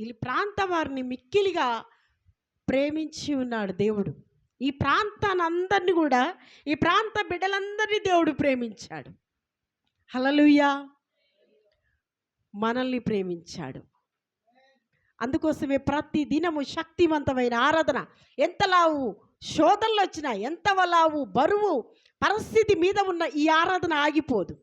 ఈ ప్రాంత వారిని మిక్కిలిగా ప్రేమించి ఉన్నాడు దేవుడు. ఈ ప్రాంతాన్ని అందరినీ కూడా ఈ ప్రాంత బిడ్డలందరినీ దేవుడు ప్రేమించాడు. హలలుయా మనల్ని ప్రేమించాడు. అందుకోసమే ప్రతి దినము శక్తివంతమైన ఆరాధన. ఎంత లావు శోధనలు వచ్చినా ఎంత లావు బరువు పరిస్థితి మీద ఉన్న ఈ ఆరాధన ఆగిపోదు.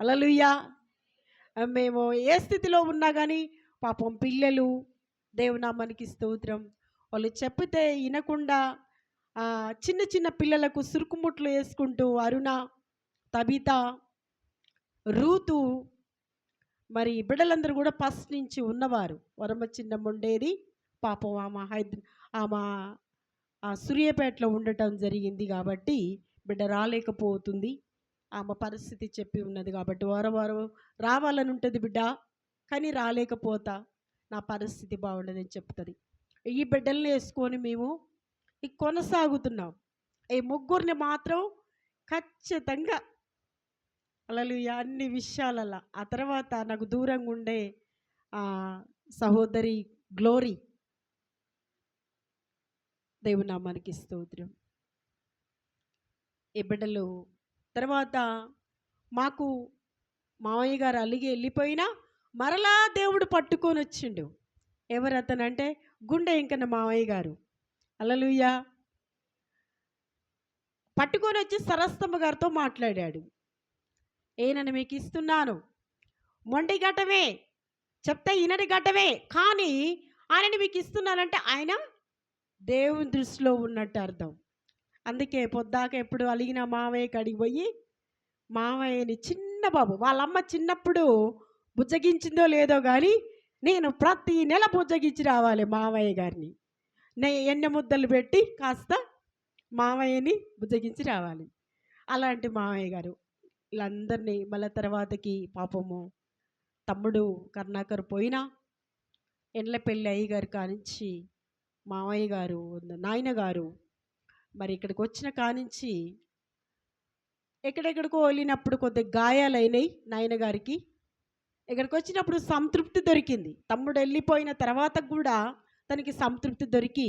అలలుయ్యా మేము ఏ స్థితిలో ఉన్నా కానీ పాపం పిల్లలు దేవునామానికి స్తోత్రం. వాళ్ళు చెప్పితే వినకుండా చిన్న చిన్న పిల్లలకు సురుకుముట్లు వేసుకుంటూ అరుణ తబిత రూతు మరి బిడ్డలందరూ కూడా ఫస్ట్ నుంచి ఉన్నవారు. వరమ చిన్నమ్మ ఉండేది. పాపం ఆమె హైదరా ఆమె ఆ సూర్యాపేటలో ఉండటం జరిగింది కాబట్టి బిడ్డ రాలేకపోతుంది. ఆమె పరిస్థితి చెప్పి ఉన్నది కాబట్టి వారం వారం రావాలని ఉంటుంది బిడ్డ. కానీ రాలేకపోతా. నా పరిస్థితి బాగుండదని చెప్తుంది. ఈ బిడ్డల్ని వేసుకొని మేము ఈ కొనసాగుతున్నాం. ఈ ముగ్గురిని మాత్రం ఖచ్చితంగా అలలు అన్ని విషయాలలో. ఆ తర్వాత నాకు దూరంగా ఉండే ఆ, సహోదరి గ్లోరీ. దేవునామానికి స్తోత్రం. ఈ బిడ్డలు తర్వాత మాకు మామయ్య గారు అలిగి వెళ్ళిపోయినా మరలా దేవుడు పట్టుకొని వచ్చిండు. ఎవరు అతనంటే గుండె ఇంకన్న మావయ్య గారు. అలలుయ్యా పట్టుకొని వచ్చి సరస్తమ్మ గారితో మాట్లాడాడు. ఏనని మీకు ఇస్తున్నాను. మొండి ఘటమే. చెప్తే ఈనటి ఘటమే. కానీ ఆయనని మీకు ఇస్తున్నానంటే ఆయన దేవుని దృష్టిలో ఉన్నట్టు అర్థం. అందుకే పొద్దాక ఎప్పుడు అలిగిన మావయ్య అడిగిపోయి మావయ్యని చిన్న బాబు వాళ్ళమ్మ చిన్నప్పుడు బుజ్జగించిందో లేదో కానీ నేను ప్రతి నెల బుజ్జగించి రావాలి మావయ్య గారిని. నే ఎన్నె ముద్దలు పెట్టి కాస్త మావయ్యని బుజ్జగించి రావాలి. అలాంటి మావయ్య గారు. వీళ్ళందరినీ మళ్ళీ తర్వాతకి పాపము తమ్ముడు కర్ణాకర్ పోయినా ఎండ్ల పెళ్ళి అయ్య గారి కానించి మావయ్య గారు నాయన గారు మరి ఇక్కడికి వచ్చిన కానించి ఎక్కడెక్కడికో వెళ్ళినప్పుడు కొద్ది గాయాలైనాయి నాయనగారికి ఇక్కడికి వచ్చినప్పుడు సంతృప్తి దొరికింది. తమ్ముడు వెళ్ళిపోయిన తర్వాత కూడా తనకి సంతృప్తి దొరికి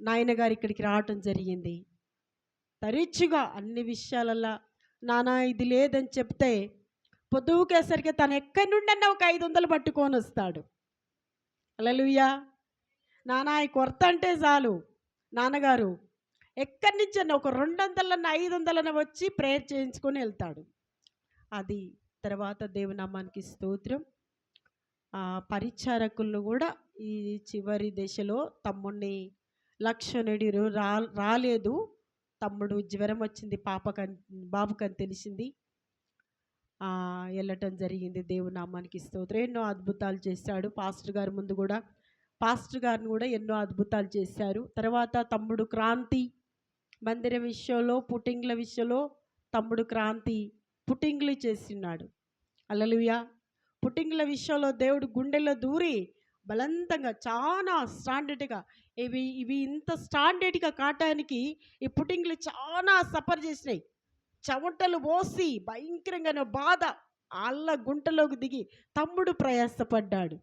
నాయనగారు ఇక్కడికి రావటం జరిగింది. తరచుగా అన్ని విషయాలల్లో నానా ఇది లేదని చెప్తే పొద్దుకేసరికి తను ఎక్కడి నుండన్నా ఒక ఐదు వందలు పట్టుకొని వస్తాడు. అలలుయ్యా నానా ఈ కొరత అంటే చాలు. నాన్నగారు ఎక్కడి నుంచన్నా ఒక రెండు వందలన్న ఐదు వందలన్న వచ్చి ప్రేయర్ చేయించుకొని వెళ్తాడు. అది తర్వాత దేవునామానికి స్తోత్రం. పరిచారకులు కూడా ఈ చివరి దశలో తమ్ముడిని లక్షణుడు రా రాలేదు. తమ్ముడు జ్వరం వచ్చింది పాపకన్ బాబుకని తెలిసింది. వెళ్ళటం జరిగింది దేవునామానికి స్తోత్రం. ఎన్నో అద్భుతాలు చేశాడు. పాస్టర్ గారి ముందు కూడా పాస్టర్ గారిని కూడా ఎన్నో అద్భుతాలు చేశారు. తర్వాత తమ్ముడు క్రాంతి మందిర విషయంలో పుట్టింగ్ల విషయంలో తమ్ముడు క్రాంతి పుట్టింగులు చేస్తున్నాడు. అలలుయా పుట్టింగ్ల విషయంలో దేవుడు గుండెల్లో దూరి బలవంతంగా చాలా స్టాండర్డ్గా ఇవి ఇవి ఇంత స్టాండర్డ్గా కావటానికి ఈ పుట్టింగ్లు చాలా సఫర్ చేసినాయి. చెమటలు పోసి భయంకరంగా బాధ అల్ల గుంటలోకి దిగి తమ్ముడు ప్రయాసపడ్డాడు.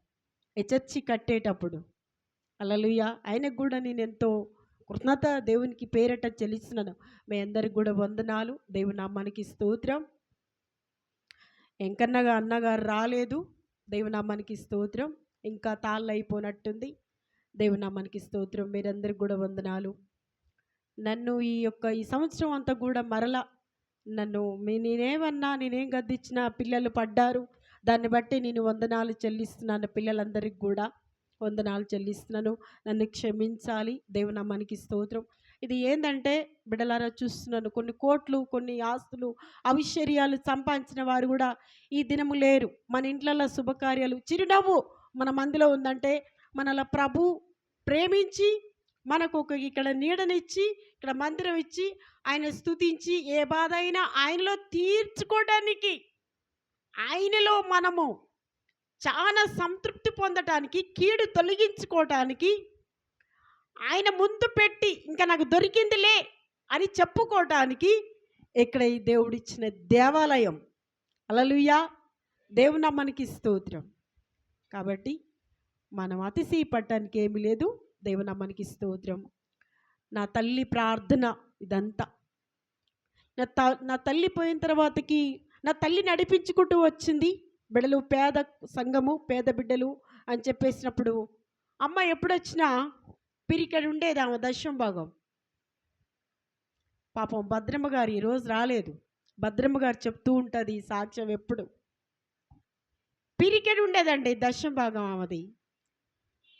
ఈ చర్చి కట్టేటప్పుడు. అలలుయ ఆయనకు కూడా నేను ఎంతో కృతజ్ఞత దేవునికి పేరట చెల్లిస్తున్నాను. మీ అందరికి కూడా వందనాలు. దేవుని నామానికి స్తోత్రం. ఎంకన్నగా అన్నగారు రాలేదు. దేవునామానికి స్తోత్రం. ఇంకా తాళ్ళు అయిపోనట్టుంది దేవుని స్తోత్రం. మీరందరికి కూడా వందనాలు. నన్ను ఈ యొక్క ఈ సంవత్సరం అంతా కూడా మరలా నన్ను మీ నేనేమన్నా నేనేం గద్దిచ్చినా పిల్లలు పడ్డారు. దాన్ని బట్టి నేను వందనాలు చెల్లిస్తున్నాను పిల్లలందరికీ కూడా. వందనాలు చెల్లిస్తున్నాను. నన్ను క్షమించాలి. దేవునామానికి స్తోత్రం. ఇది ఏంటంటే బిడలారా చూస్తున్నాను కొన్ని కోట్లు కొన్ని ఆస్తులు అవిశ్వర్యాలు సంపాదించిన వారు కూడా ఈ దినము లేరు. మన ఇంట్లలో శుభకార్యాలు చిరునవ్వు మన మందిలో ఉందంటే మనల ప్రభు ప్రేమించి మనకు ఒక ఇక్కడ నీడనిచ్చి ఇక్కడ మందిరం ఇచ్చి ఆయన స్థుతించి ఏ బాధ అయినా ఆయనలో తీర్చుకోవడానికి ఆయనలో మనము చాలా సంతృప్తి పొందటానికి కీడు తొలగించుకోవటానికి ఆయన ముందు పెట్టి ఇంకా నాకు దొరికిందిలే అని చెప్పుకోవటానికి ఇక్కడ ఈ దేవుడిచ్చిన దేవాలయం. అలలుయా దేవునమ్మనికి స్తోత్రం. కాబట్టి మనం అతిశయపడటానికి ఏమీ లేదు. దేవునామానికి స్తోత్రం. నా తల్లి ప్రార్థన ఇదంతా. నా త నా తల్లి పోయిన తర్వాతకి నా తల్లి నడిపించుకుంటూ వచ్చింది. బిడ్డలు పేద సంఘము పేద బిడ్డలు అని చెప్పేసినప్పుడు అమ్మ ఎప్పుడొచ్చినా పిరికడు ఉండేది ఆమె దశం భాగం. పాపం భద్రమ్మ గారు ఈరోజు రాలేదు. భద్రమ్మ గారు చెప్తూ ఉంటుంది సాక్ష్యం ఎప్పుడు. పిరికెడు ఉండేదండి దశం భాగం ఆమెది.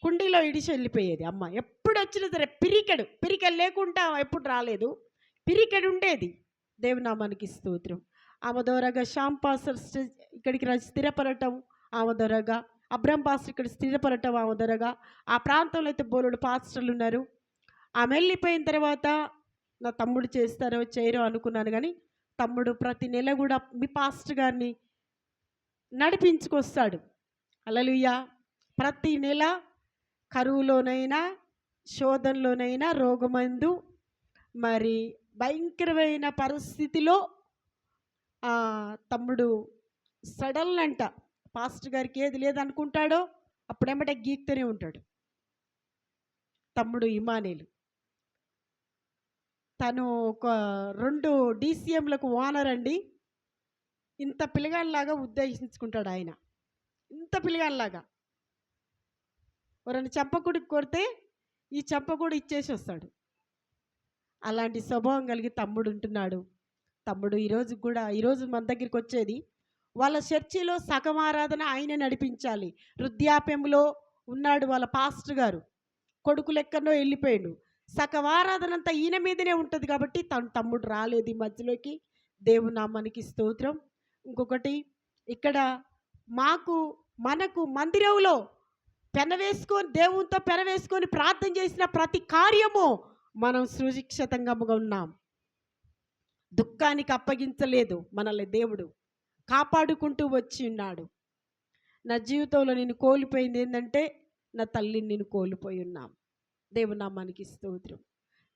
కుండీలో ఇడిచి వెళ్ళిపోయేది అమ్మ. ఎప్పుడు వచ్చినా సరే పిరికెడు పిరికెడు లేకుండా ఆమె ఎప్పుడు రాలేదు. పిరికెడు ఉండేది. దేవునామానికి స్తోత్రం. ఆమె ద్వారాగా శ్యామ్ పాస్టర్ ఇక్కడికి స్థిరపడటం ఆమె ద్వారాగా అబ్రహం పాస్టర్ ఇక్కడ స్థిరపడటం ఆమె ద్వారాగా ఆ ప్రాంతంలో అయితే బోలుడు పాస్టర్లు ఉన్నారు. ఆమె వెళ్ళిపోయిన తర్వాత నా తమ్ముడు చేస్తారో చేయరో అనుకున్నాను కానీ తమ్ముడు ప్రతి నెల కూడా మీ పాస్టర్ గారిని నడిపించుకొస్తాడు. అలలుయ్య ప్రతి నెల కరువులోనైనా శోధనలోనైనా రోగమందు మరి భయంకరమైన పరిస్థితిలో తమ్ముడు సడన్ అంట. పాస్టర్ గారికి ఏది లేదనుకుంటాడో అప్పుడేమంటే గీక్తూనే ఉంటాడు. తమ్ముడు ఇమానేలు. తను ఒక రెండు డీసీఎంలకు ఓనర్ అండి. ఇంత పిల్లగాళ్ళలాగా ఉద్దేశించుకుంటాడు ఆయన. ఇంత పిల్లగాళ్ళలాగా ఎవరైనా చెంపకుడి కొడితే ఈ చెంపకుడు ఇచ్చేసి వస్తాడు. అలాంటి స్వభావం కలిగి తమ్ముడు ఉంటున్నాడు. తమ్ముడు ఈరోజు కూడా ఈరోజు మన దగ్గరికి వచ్చేది వాళ్ళ చర్చిలో సగం ఆరాధన ఆయన నడిపించాలి. వృద్ధాప్యంలో ఉన్నాడు వాళ్ళ పాస్టర్ గారు. కొడుకు లెక్కనో వెళ్ళిపోయాడు. సగం ఆరాధన అంతా ఈయన మీదనే ఉంటుంది కాబట్టి తన తమ్ముడు రాలేదు ఈ మధ్యలోకి. దేవుని నామానికి స్తోత్రం. ఇంకొకటి ఇక్కడ మాకు మనకు మందిరంలో పెనవేసుకొని దేవునితో పెనవేసుకొని ప్రార్థన చేసిన ప్రతి కార్యము మనం సురక్షితంగా ఉన్నాం. దుఃఖానికి అప్పగించలేదు మనల్ని దేవుడు. కాపాడుకుంటూ వచ్చి ఉన్నాడు. నా జీవితంలో నేను కోల్పోయింది ఏంటంటే నా తల్లిని నేను కోల్పోయి ఉన్నాం. దేవునామానికి స్తోత్రం.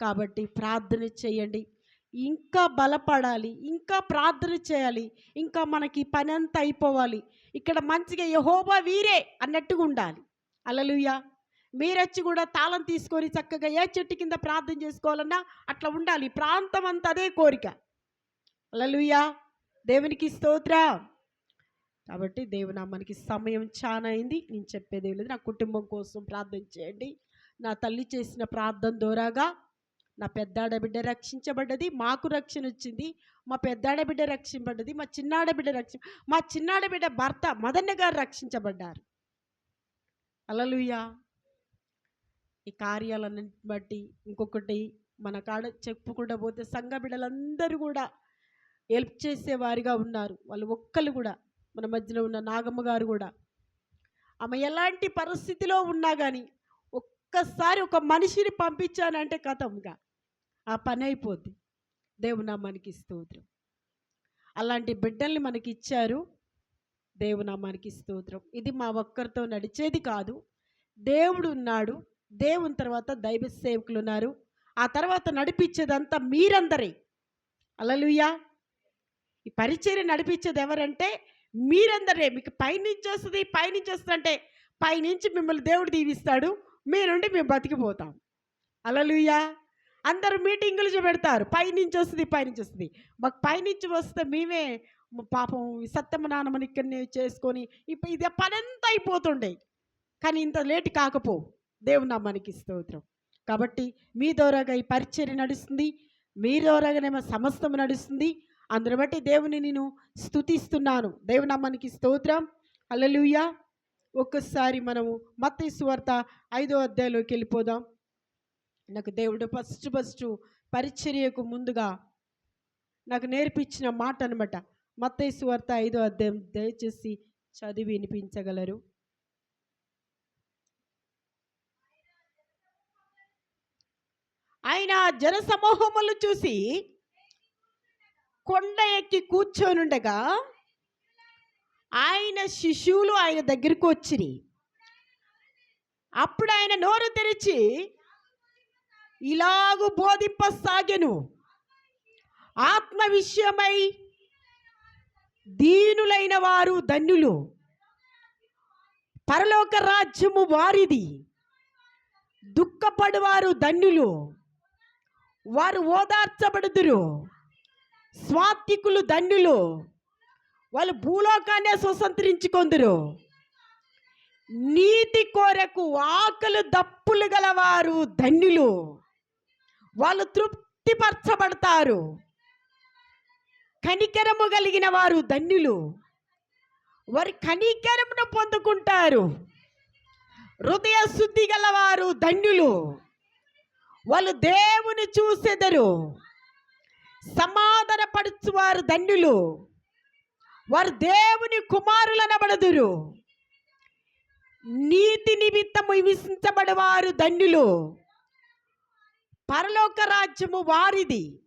కాబట్టి ప్రార్థన చేయండి. ఇంకా బలపడాలి. ఇంకా ప్రార్థన చేయాలి. ఇంకా మనకి పని అంతా అయిపోవాలి. ఇక్కడ మంచిగా యహోబా వీరే అన్నట్టుగా ఉండాలి. అలలుయా మీరొచ్చి కూడా తాళం తీసుకొని చక్కగా ఏ చెట్టు కింద ప్రార్థన చేసుకోవాలన్నా అట్లా ఉండాలి. ప్రాంతం అంతా అదే కోరిక. అలలుయా దేవునికి స్తోత్ర. కాబట్టి దేవునామానికి సమయం చాలా అయింది నేను చెప్పేది లేదు. నా కుటుంబం కోసం ప్రార్థన చేయండి. నా తల్లి చేసిన ప్రార్థన ద్వారాగా నా పెద్దాడ బిడ్డ రక్షించబడ్డది. మాకు రక్షణ వచ్చింది. మా పెద్దాడ బిడ్డ రక్షించబడ్డది మా చిన్నాడ బిడ్డ రక్షి మా చిన్నాడ బిడ్డ భర్త మదన్న గారు రక్షించబడ్డారు. అలలుయ్యా. ఈ కార్యాలన్నింటి బట్టి ఇంకొకటి మన కాడ చెప్పుకుండా పోతే సంఘ బిడ్డలందరూ కూడా హెల్ప్ చేసేవారిగా ఉన్నారు. వాళ్ళు ఒక్కరు కూడా మన మధ్యలో ఉన్న నాగమ్మ గారు కూడా. ఆమె ఎలాంటి పరిస్థితిలో ఉన్నా కానీ ఒక్కసారి ఒక మనిషిని పంపించానంటే కథంగా ఆ పని అయిపోద్ది. దేవునామానికి స్తోత్రం. అలాంటి బిడ్డల్ని మనకి ఇచ్చారు. దేవునామానికి స్తోత్రం. ఇది మా ఒక్కరితో నడిచేది కాదు. దేవుడు ఉన్నాడు. దేవుని తర్వాత దైవ సేవకులు ఉన్నారు. ఆ తర్వాత నడిపించేదంతా మీరందరే. అలలుయా ఈ పరిచర్య నడిపించేది ఎవరంటే మీరందరే. మీకు పైనుంచి వస్తుంది పైనుంచి వస్తుందంటే పైనుంచి మిమ్మల్ని దేవుడు దీవిస్తాడు మీరుండి మేము బతికిపోతాం. అలలుయా అందరు మీటింగులు పెడతారు పైనుంచి వస్తుంది పైనుంచి వస్తుంది. మాకు పైనుంచి వస్తే మేమే పాపం ఈ సత్యమ్మ నాన్నమ్మని ఇక్కడనే చేసుకొని ఇప్పుడు ఇది పనంతా అయిపోతుండే. కానీ ఇంత లేట్ కాకపో. దేవుని నామానికి స్తోత్రం. కాబట్టి మీ ద్వారాగా ఈ పరిచర్య నడుస్తుంది. మీ ద్వారాగానేమో సమస్తం నడుస్తుంది. అందుని బట్టి దేవుని నేను స్తుతిస్తున్నాను. దేవుని నామానికి స్తోత్రం. అల్లెలుయ్యా ఒక్కసారి మనము మత్త సువార్త ఐదో అధ్యాయంలోకి వెళ్ళిపోదాం. నాకు దేవుడు ఫస్ట్ ఫస్ట్ పరిచర్యకు ముందుగా నాకు నేర్పించిన మాట అనమాట మత్తయి సువార్త ఐదో అధ్యాయం దయచేసి చదివి వినిపించగలరు. ఆయన జనసమూహములు చూసి కొండ ఎక్కి కూర్చొనుండగా ఆయన శిశువులు ఆయన దగ్గరికి వచ్చిరి. అప్పుడు ఆయన నోరు తెరిచి ఇలాగు బోధింపసాగెను. ఆత్మ విషయమై దీనులైన వారు ధన్యులు. పరలోక రాజ్యము వారిది. దుఃఖపడువారు ధన్యులు. వారు ఓదార్చబడుదురు. స్వాత్తికులు ధన్యులు. వాళ్ళు భూలోకాన్నే స్వతంత్రించుకొందురు. నీతి కోరకు ఆకలు దప్పులు గలవారు ధన్యులు. వాళ్ళు తృప్తిపరచబడతారు. కనికరము కలిగిన వారు ధన్యులు. వారి కనికరమును పొందుకుంటారు. హృదయ శుద్ధి గలవారు ధన్యులు. వాళ్ళు దేవుని చూసెదరు. సమాధానపరచువారు ధన్యులు. వారు దేవుని కుమారులనబడదురు. నీతి నిమిత్తము హింసించబడవారు ధన్యులు. పరలోక రాజ్యము వారిది.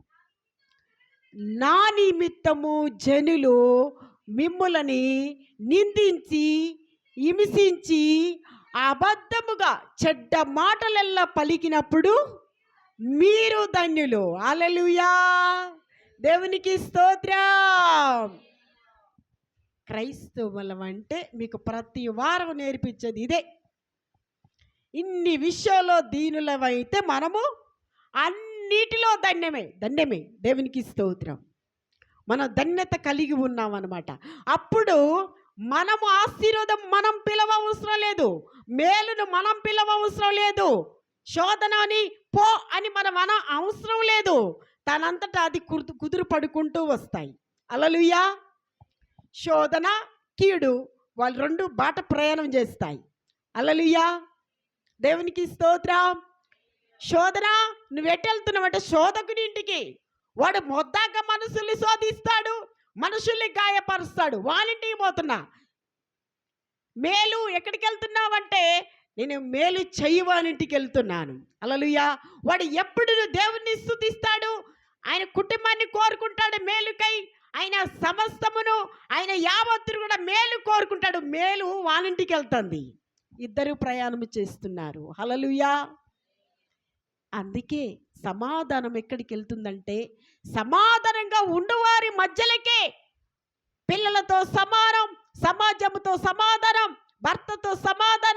నా నిమిత్తము జనులు మిమ్ములని నిందించి హింసించి అబద్ధముగా చెడ్డ మాటలెల్లా పలికినప్పుడు మీరు ధన్యులు. అలలుయా దేవునికి స్తోత్రం. క్రైస్తవులం అంటే మీకు ప్రతి వారం నేర్పించేది ఇదే. ఇన్ని విషయాల్లో దీనులవైతే మనము అన్నిటిలో ధన్యమే ధన్యమే. దేవునికి స్తోత్రం. మనం ధన్యత కలిగి ఉన్నామన్నమాట. అప్పుడు మనము ఆశీర్వాదం మనం పిలవవసరం లేదు. మేలును మనం పిలవవసరం లేదు. శోధన అని పో అని మనం అన అవసరం లేదు. తనంతటా అది కుదు కుదురు పడుకుంటూ వస్తాయి. అలలుయా శోధన కీడు వాళ్ళు రెండు బాట ప్రయాణం చేస్తాయి. అలలుయా దేవునికి స్తోత్రం. శోధన నువ్వు వెళ్తున్నావంటే శోధకుని ఇంటికి. వాడు మొద్దాక మనుషుల్ని శోధిస్తాడు మనుషుల్ని గాయపరుస్తాడు. వాళ్ళింటికి పోతున్నా. మేలు ఎక్కడికి వెళ్తున్నావంటే నేను మేలు చెయ్యవానింటికి వెళ్తున్నాను అలలుయా. వాడు ఎప్పుడు దేవుణ్ణి స్థుతిస్తాడు. ఆయన కుటుంబాన్ని కోరుకుంటాడు మేలుకై. ఆయన సమస్తమును ఆయన యావత్తును కూడా మేలు కోరుకుంటాడు. మేలు వాళ్ళింటికి వెళ్తుంది ఇద్దరు ప్రయాణం చేస్తున్నారు. హలలుయా అందుకే సమాధానం ఎక్కడికి వెళ్తుందంటే సమాధానంగా ఉండువారి మధ్యలకే పిల్లలతో సమానం సమాజంతో సమాధానం భర్తతో సమాధానం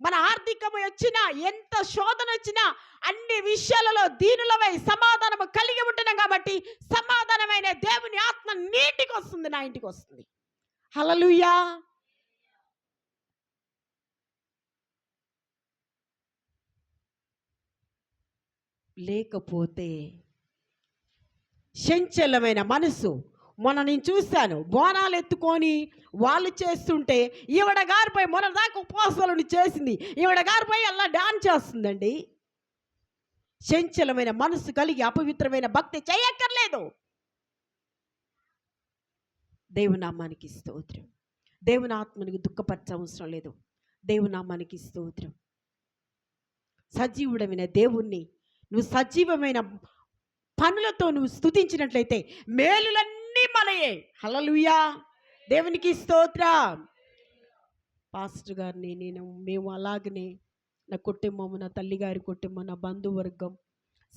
మన ఆర్థికం వచ్చినా ఎంత శోధన వచ్చినా అన్ని విషయాలలో దీనులమై సమాధానము కలిగి ఉంటున్నాం కాబట్టి సమాధానమైన దేవుని ఆత్మ నీటికి వస్తుంది నా ఇంటికి వస్తుంది హలలుయా లేకపోతే చంచలమైన మనసు మొన్న నేను చూశాను. బోనాలు ఎత్తుకొని వాళ్ళు చేస్తుంటే ఈవిడ గారిపై మొన్న దాకా ఉపవాసాలను చేసింది. ఈవిడ గారిపై అలా డాన్స్ చేస్తుందండి. చంచలమైన మనసు కలిగి అపవిత్రమైన భక్తి చేయక్కర్లేదు. దేవునామానికి స్తోత్రం. దేవుని ఆత్మనికి దుఃఖపరచవసరం లేదు. దేవునామానికి స్తోత్రం. సజీవుడమైన దేవుణ్ణి నువ్వు సజీవమైన పనులతో నువ్వు స్థుతించినట్లయితే మేలులన్నీ మనయే. హలలుయా దేవునికి స్తోత్ర. పాస్టర్ గారిని నేను మేము అలాగనే నా కుటుంబము నా తల్లిగారి కుటుంబం నా బంధువర్గం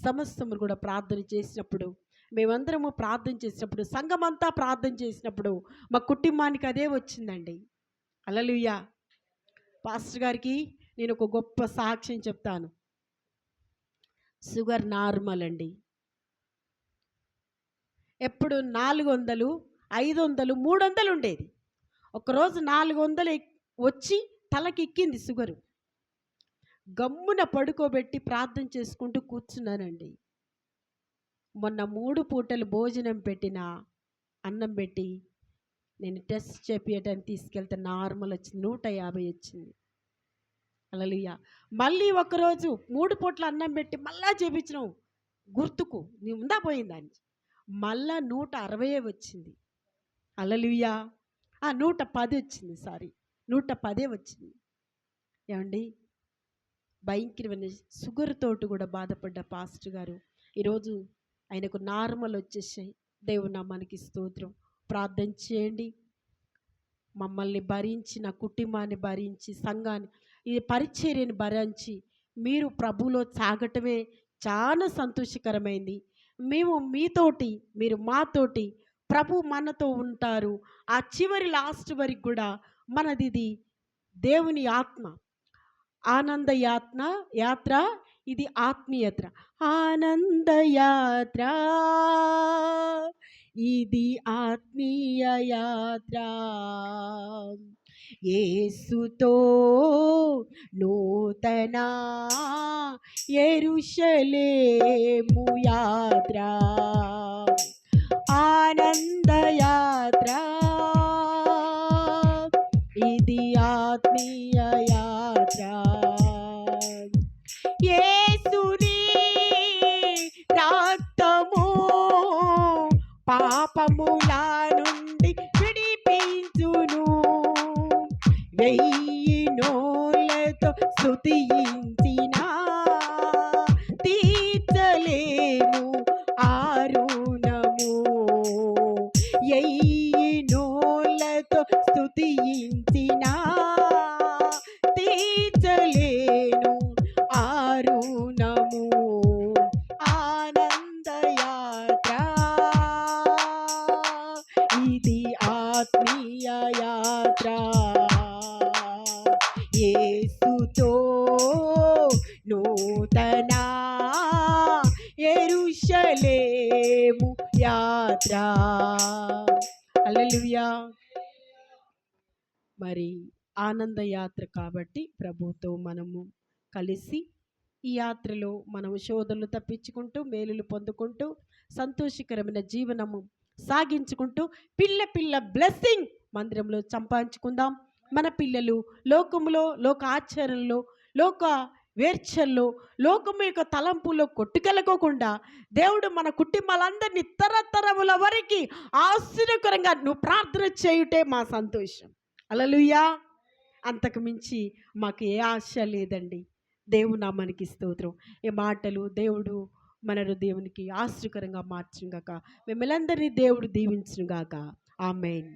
సమస్తము కూడా ప్రార్థన చేసినప్పుడు మేమందరము ప్రార్థన చేసినప్పుడు సంఘమంతా ప్రార్థన చేసినప్పుడు మా కుటుంబానికి అదే వచ్చిందండి. అలలుయ్యా పాస్టర్ గారికి నేను ఒక గొప్ప సాక్ష్యం చెప్తాను. షుగర్ నార్మల్ అండి. ఎప్పుడు నాలుగు వందలు ఐదు వందలు మూడు వందలు ఉండేది ఒకరోజు నాలుగు వందలు వచ్చి తలకెక్కింది షుగరు గమ్మున పడుకోబెట్టి ప్రార్థన చేసుకుంటూ కూర్చున్నానండి. మొన్న మూడు పూటలు భోజనం పెట్టిన అన్నం పెట్టి నేను టెస్ట్ చేపించడానికి తీసుకెళ్తే నార్మల్ వచ్చింది నూట యాభై వచ్చింది. అలలియ మళ్ళీ ఒకరోజు మూడు పూట్ల అన్నం పెట్టి మళ్ళా చేపించినాం గుర్తుకు. నీ ఉందా పోయిందని మళ్ళా నూట అరవై వచ్చింది. అలలుయ్యా ఆ నూట పది వచ్చింది సారీ. నూట పదే వచ్చింది. ఏమండి? భయంకరమైన షుగర్ తోటి కూడా బాధపడ్డ పాస్టర్ గారు. ఈరోజు ఆయనకు నార్మల్ వచ్చేసాయి. దేవుడు నా మనకి స్తోత్రం. ప్రార్థన చేయండి. మమ్మల్ని భరించి నా కుటుంబాన్ని భరించి సంఘాన్ని ఈ పరిచర్యని భరించి మీరు ప్రభులో సాగటమే చాలా సంతోషకరమైంది. మేము మీతోటి మీరు మాతోటి ప్రభు మనతో ఉంటారు. ఆ చివరి లాస్ట్ వరకు కూడా మనది ఇది దేవుని ఆత్మ. ఆనంద యాత్న యాత్ర ఇది ఆత్మీయత్ర ఆనంద యాత్ర ఇది ఆత్మీయ యాత్ర. ఏసుతో నూతన ఎరుషలేము యాత్ర ఆనందయాత్ర. ఇది ఆత్మీయ యాత్ర. యేసుని రక్తము పాపముల ఆత్మీయ యాత్ర యేసుతో నూతన ఎరుషలేము యాత్ర. అల్లెలుయా. మరి ఆనంద యాత్ర కాబట్టి ప్రభుతో మనము కలిసి ఈ యాత్రలో మనం శోధనలు తప్పించుకుంటూ మేలులు పొందుకుంటూ సంతోషకరమైన జీవనము సాగించుకుంటూ పిల్ల పిల్ల బ్లెస్సింగ్ మందిరంలో సంపాదించుకుందాం. మన పిల్లలు లోకములో లోక ఆచరణలో లోక వేర్చల్లో లోకము యొక్క తలంపులో కొట్టుకెళ్ళకోకుండా దేవుడు మన కుటుంబాలందరినీ తరతరముల వరకు ఆశ్చర్యకరంగా నువ్వు ప్రార్థన చేయుటే మా సంతోషం. అలలుయా అంతకు మించి మాకు ఏ ఆశ లేదండి. దేవుడు మనకి స్తోత్రం. ఏ మాటలు దేవుడు మన దేవునికి ఆశ్రకరంగా మార్చుగాక మిమ్మల్ందరినీ దేవుడు దీవించుగాక ఆమెన్.